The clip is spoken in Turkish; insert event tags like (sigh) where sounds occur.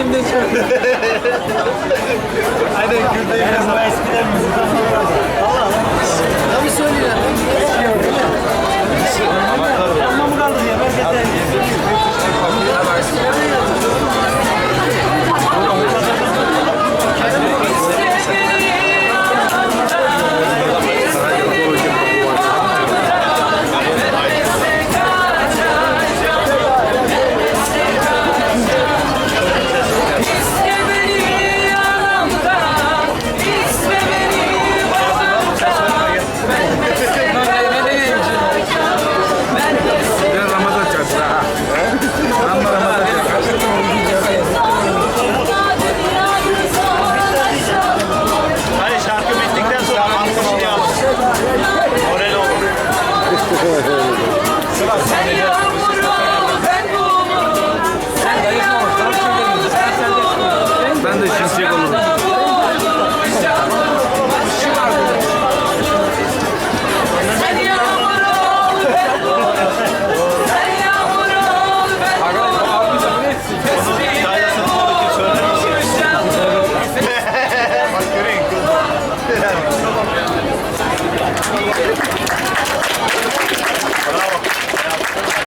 Benim de çok. (laughs) Aynen Kürt'e. Yani bu eskiden mi? Moreno.